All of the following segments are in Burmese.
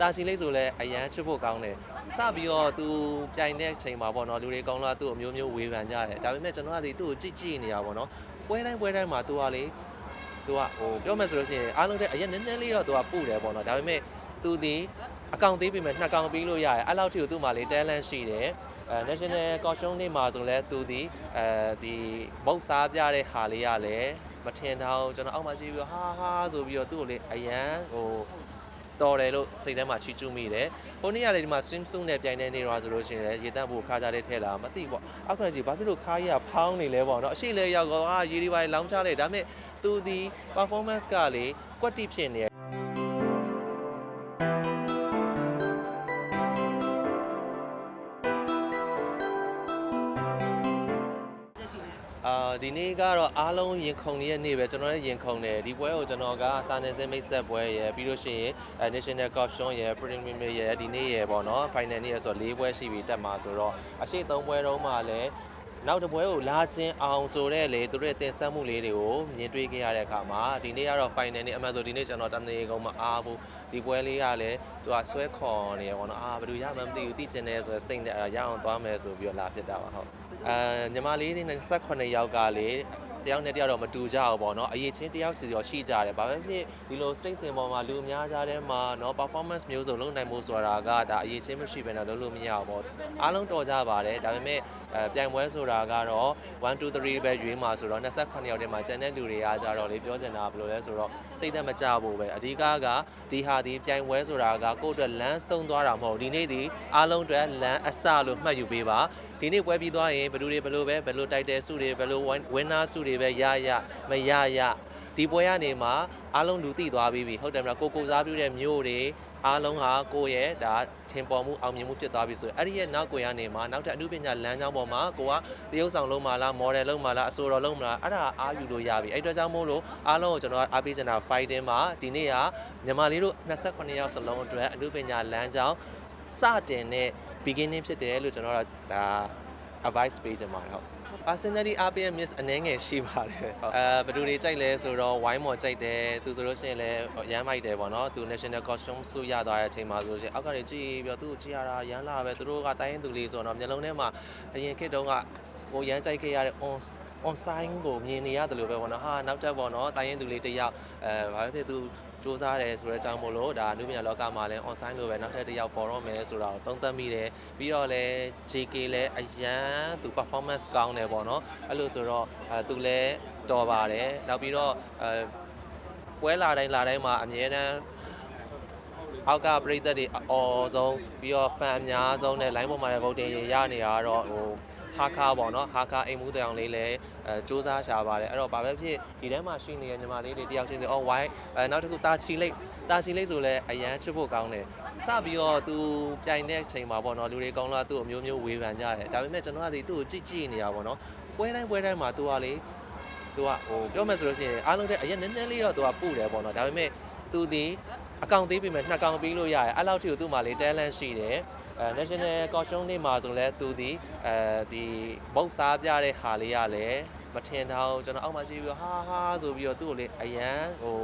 တာချီလေးဆိုလဲအရန်ချစ်ဖို့ကောင်းတယ်စပြီးတော့သူပြိုင်တဲ့ချိန်မှာပေါ့နော်လူတွေကောင်းလားသူ့အမျိုးမျိုးဝေဖန်ကြတယ်ဒါပေမဲ့ကျွန်တော်ကလေသူ့ကိုကြည့်ကြည့်နေတာပေါ့နော်ပွဲတိုင်းပွဲတိုင်းမှာသူကလေသူကဟိုပြောမယ်ဆိုလို့ရှိရင်အားလုံးတဲ့အရင်နည်းနည်းလေးတော့သူကပုတယ်ပေါ့နော်ဒါပေမဲ့သူဒီအကောင့်သေးပြီမဲ့နှစ်ကောင်ပြီးလို့ရတယ်အဲ့လောက်ထိကိုသူ့မှာလေ talent ရှိတယ်အဲ national costume နေ့မှာဆိုလဲသူဒီအဲဒီမုတ်စားပြတဲ့ဟာလေးရလဲမထင်တော့ကျွန်တော်အောက်မှာကြည့်ပြီးတော့ဟာဟာဆိုပြီးတော့သူ့ကိုလေအရန်ဟို တော်တယ်လို့စိတ်ထဲမှာချီးကျူးမိတယ်။ဟိုနေ့ကလေဒီမှာ swim suit နဲ့ပြိုင်တဲ့နေတော့ဆိုလို့ရှိရင်လည်းရေတန့်ဖို့ခါကြတဲ့ထဲလာမသိပေါ့။အောက်ကကြီးဘာဖြစ်လို့ခါကြီးကဖောင်းနေလဲပေါ့နော်။အရှိလဲရောက်တော့အာရေဒီပိုင်းလောင်းချလိုက်ဒါပေမဲ့သူဒီ performance ကလေကွက်တိဖြစ်နေတ ဒီနေ့ကတော့အားလုံးရင်ခုန်နေတဲ့နေ့ပဲကျွန်တော်လည်းရင်ခုန်တယ်ဒီပွဲကိုကျွန်တော်ကစာနယ်ဇင်းမိတ်ဆက်ပွဲရယ်ပြီးလို့ရှိရင်အဲ National Caution ရယ် Preliminary ရယ်ဒီနေ့ရယ်ပေါ့နော် Final နေ့ရယ်ဆိုတော့၄ပွဲရှိပြီတက်မှာဆိုတော့အရှိ၃ပွဲတုံးမှလည်း နောက်တစ်ပွဲကိုလာချင်းအောင်ဆိုတဲ့လေသူတို့ရဲ့တင်ဆက်မှုလေးတွေကိုမြင်တွေ့ခဲ့ရတဲ့အခါမှာဒီနေ့ကတော့ final နေ့အမှန်ဆိုဒီနေ့ကျွန်တော်တမနေကုန်းမအားဘူးဒီပွဲလေးကလည်းသူကဆွဲခေါ်နေရပေါ့နော်အာဘယ်လိုရမှန်းမသိဘူးသိချင်တယ်ဆိုတော့စိတ်နဲ့အဲ့ဒါရအောင်သွားမယ်ဆိုပြီးတော့လာဖြစ်တာပါဟုတ်အဲညီမလေးနဲ့28ယောက်ကလေ တယောက်နဲ့တယောက်တော့မတူကြဘူးပေါ့နော်အရေးချင်းတယောက်စီတော့ရှိကြတယ်ဘာပဲဖြစ်ဒီလို state စင်ပေါ်မှာလူအများကြားထဲမှာเนาะ performance မျိုးစုံလုပ်နိုင်မှုဆိုတာကဒါအရေးချင်းမရှိဘဲတော့လုပ်လို့မရဘူးပေါ့အားလုံးတော်ကြပါတယ်ဒါပေမဲ့အဲပြိုင်ပွဲဆိုတာကတော့1 2 3ပဲရွေးမှာဆိုတော့28ယောက်ထဲမှာကျန်တဲ့လူတွေကကြတော့လေပြောချင်တာဘယ်လိုလဲဆိုတော့စိတ်သက်မကြဘူးပဲအဓိကကဒီဟာဒီပြိုင်ပွဲဆိုတာကကိုယ့်အတွက်လမ်းဆုံးသွားတာမဟုတ်ဒီနေ့ဒီအားလုံးအတွက်လမ်းအစလို့မှတ်ယူပေးပါ ဒီနေ့ပွဲပြီးသွားရင်ဘယ်သူတွေဘယ်လိုပဲဘယ်လိုတိုက်တယ်စုတွေဘယ်လို winner စုတွေပဲရရမရရဒီပွဲကနေမှာအားလုံးလူသိသွားပြီးပြီဟုတ်တယ်မလားကိုကိုစားပြုတဲ့မျိုးတွေအားလုံးဟာကိုယ့်ရဲ့ဒါထင်ပေါ်မှုအောင်မြင်မှုဖြစ်သွားပြီဆိုရင်အဲ့ဒီရဲ့နောက်ကိုရနေမှာနောက်ထပ်အမှုပညာလမ်းကြောင်းပေါ်မှာကိုကတရုပ်ဆောင်လုံးမလားမော်ဒယ်လုံးမလားအဆိုတော်လုံးမလားအဲ့ဒါအားယူလို့ရပြီအဲ့အတွက်ကြောင့်မို့လို့အားလုံးကိုကျွန်တော်အားပေးချင်တာ fighting မှာဒီနေ့ကညီမလေးတို့28ယောက်စလုံးအတွက်အမှုပညာလမ်းကြောင်း စတင်တဲ့ beginning ဖြစ်တယ်လို့ကျွန်တော်တို့ဒါ advice ပေးချင်ပါတယ်ဟုတ် personally RPM miss အနှဲငယ်ရှိပါတယ်။အဲဘယ်သူတွေကြိုက်လဲဆိုတော့ wine မော်ကြိုက်တယ်။သူဆိုလို့ရှိရင်လည်းရမ်းမိုက်တယ်ပေါ့နော်။သူ national costume စုရသွားတဲ့အချိန်မှာဆိုလို့ရှိရင်အောက်ကနေကြည့်ပြီးတော့သူ့ကိုကြည့်ရတာရမ်းလာပဲ။သူတို့ကတိုင်းရင်သူလေးဆိုတော့မျိုးလုံးထဲမှာအရင်ခေတ်တုန်းက ကိုရမ်းကြိုက်ခဲ့ရတဲ့ on on sign ကိုမြင်နေရတယ်လို့ပဲပေါ့နော်။ဟာနောက်တက်ပေါ့နော်။တိုင်းရင်သူလေးတစ်ယောက်အဲဘာဖြစ်ဖြစ်သူစူးစမ်းတယ်ဆိုတဲ့အကြောင်းမို့လို့ဒါအနုပညာလောကမှာလည်း on sign လို့ပဲနောက်ထပ်တစ်ယောက်ပေါ်တော့မယ်ဆိုတာကိုသုံးသပ်မိတယ်ပြီးတော့လည်း JK လည်းအရန်သူ performance ကောင်းတယ်ပေါ့နော်အဲ့လိုဆိုတော့အဲသူလည်းတော်ပါတယ်နောက်ပြီးတော့အဲပွဲလာတိုင်းလာတိုင်းမှာအမြဲတမ်းအောက်ကပရိသတ်တွေအော်ဆုံးပြီးတော့ fan အများဆုံးနဲ့ line ပေါ်မှာလည်း voting ရနေတာကတော့ဟို ဟာခါပေါ့နော်ဟာခါအိမ်မှုတောင်လေးလည်းအဲစူးစမ်းရှာပါတယ်အဲ့တော့ဘာပဲဖြစ်ဒီထဲမှာရှိနေတဲ့ညီမလေးတွေတယောက်ချင်းစီအော် why အဲနောက်တစ်ခုတာချီလိတ်တာချီလိတ်ဆိုလဲအရန်ချစ်ဖို့ကောင်းတယ်စပြီးတော့သူပြိုင်တဲ့ချိန်မှာပေါ့နော်လူတွေကောင်းလားသူ့အမျိုးမျိုးဝေဖန်ကြတယ်ဒါပေမဲ့ကျွန်တော်ကလေသူ့ကိုကြည့်ကြည့်နေတာပေါ့နော်ပွဲတိုင်းပွဲတိုင်းမှာသူကလေသူကဟိုပြောမယ်ဆိုလို့ရှိရင်အားလုံးတဲ့အရင်နည်းနည်းလေးတော့သူကပုတယ်ပေါ့နော်ဒါပေမဲ့သူဒီအကောင့်သေးပြီမဲ့နှစ်ကောင်ပြီးလို့ရတယ်အဲ့လောက်ထိကိုသူ့မှာလေ talent ရှိတယ်အဲ national costume နေ့မှာဆိုလဲသူဒီအဲဒီမုတ်စားပြတဲ့ဟာလေးရလဲမထင်တော့ကျွန်တော်အောက်မှာကြည့်ပြီးတော့ဟာဟာဆိုပြီးတော့သူ့ကိုလေအရန်ဟို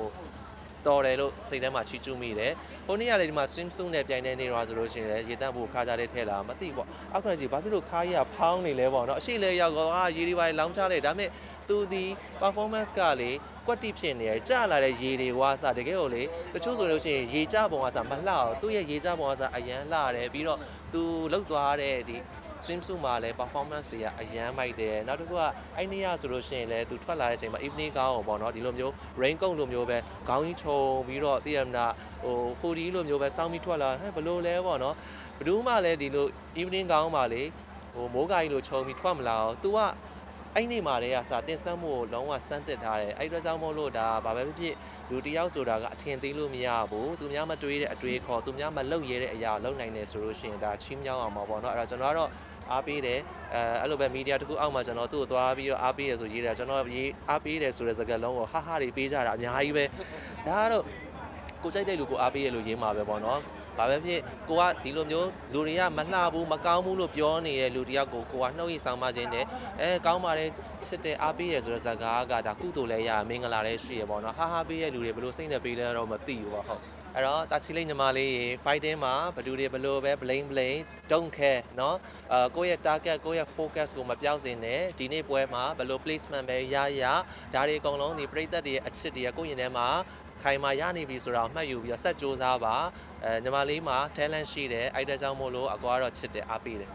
တော်တယ်လို့စိတ်ထဲမှာချီးကျူးမိတယ်။ဟိုနေ့ကလေဒီမှာ swim suit နဲ့ပြိုင်တဲ့နေတော့ဆိုလို့ရှိရင်လည်းရေတန့်ဖို့ခါကြတဲ့ထဲလာမသိပေါ့။အောက်ကကြီးဘာဖြစ်လို့ခါကြီးကဖောင်းနေလဲပေါ့နော်။အရှိလဲရောက်တော့အာရေဒီပိုင်းလောင်းချလိုက်ဒါပေမဲ့ သူဒီ performance ကလေကွက်တိဖြစ်နေရကြလာတဲ့ရေတွေဝါစတကယ်ကိုလေတချို့ဆိုလို့ရှိရင်ရေကြပုံကစားမလှအောင်သူ့ရဲ့ရေကြပုံကစားအရန်လှတယ်ပြီးတော့သူလှုပ်သွားတဲ့ဒီ swim suit မှာလည်း performance တွေကအရန်မိုက်တယ်နောက်တစ်ခုကအဲ့နေ့ရဆိုလို့ရှိရင်လည်းသူထွက်လာတဲ့အချိန်မှာ evening gown ကိုပေါ့နော်ဒီလိုမျိုး rain coat လိုမျိုးပဲခေါင်းကြီးခြုံပြီးတော့သိရမလားဟို hoodie လိုမျိုးပဲစောင်းပြီးထွက်လာဟဲ့ဘလို့လဲပေါ့နော်ဘယ်သူမှလည်းဒီလို evening gown မှာလေဟိုမိုးကာကြီးလိုခြုံပြီးထွက်မလာအောင် तू က အဲ့နေ့မှာလည်းအစားတင်ဆက်မှုကိုလုံးဝစမ်းသစ်ထားတယ်အဲ့အတွက်ကြောင့်မို့လို့ဒါဘာပဲဖြစ်ဖြစ်လူတစ်ယောက်ဆိုတာကအထင်သေးလို့မရဘူးသူများမတွေးတဲ့အတွေးခေါ်သူများမလုပ်ရတဲ့အရာကိုလုပ်နိုင်တယ်ဆိုလို့ရှိရင်ဒါချီးမြှောက်အောင်ပါပေါ့နော်အဲ့တော့ကျွန်တော်ကတော့အားပေးတယ်အဲအဲ့လိုပဲမီဒီယာတစ်ခုအောက်မှာကျွန်တော်သူ့ကိုသွားပြီးတော့အားပေးရဆိုရေးတယ်ကျွန်တော်ရေးအားပေးတယ်ဆိုတဲ့စကားလုံးကိုဟာဟာတွေပေးကြတာအများကြီးပဲဒါကတော့ကိုကြိုက်တဲ့လူကိုအားပေးရလို့ရေးမှာပဲပေါ့နော် ဘာပဲဖြစ်ကိုကဒီလိုမျိုးလူတွေကမလှဘူးမကောင်းဘူးလို့ပြောနေတဲ့လူတယောက်ကိုကိုကနှုတ်ရိပ်ဆောင်မခြင်းနဲ့အဲကောင်းပါတယ်ချစ်တယ်အားပေးရဆိုတဲ့စကားကဒါကုသိုလ်လည်းရမင်္ဂလာလည်းရှိရပေါ့နော်ဟာဟာပေးရလူတွေဘယ်လိုစိတ်နဲ့ပေးလဲတော့မသိဘူးပေါ့ဟုတ် အဲ့တော့တာချီလေးညီမလေးရေ fighting မှာဘယ်သူတွေဘယ်လိုပဲ blame blame don't care เนาะအာကိုယ့်ရဲ့ target ကိုယ့်ရဲ့ focus ကိုမပြောင်းစင်နဲ့ဒီနေ့ပွဲမှာဘယ်လို placement ပဲရရဒါတွေအကုန်လုံးဒီပြည်သက်တွေရဲ့အချစ်တွေကကိုယ့်ရင်ထဲမှာ ခိုင်မာရနေပြီဆိုတော့မှတ်ယူပြီးတော့ဆက်စူးစမ်းပါအဲညီမလေးမှာ talent ရှိတယ်အဲ့ဒါကြောင့်မို့လို့အကွာကတော့ချစ်တယ်အားပေးတယ်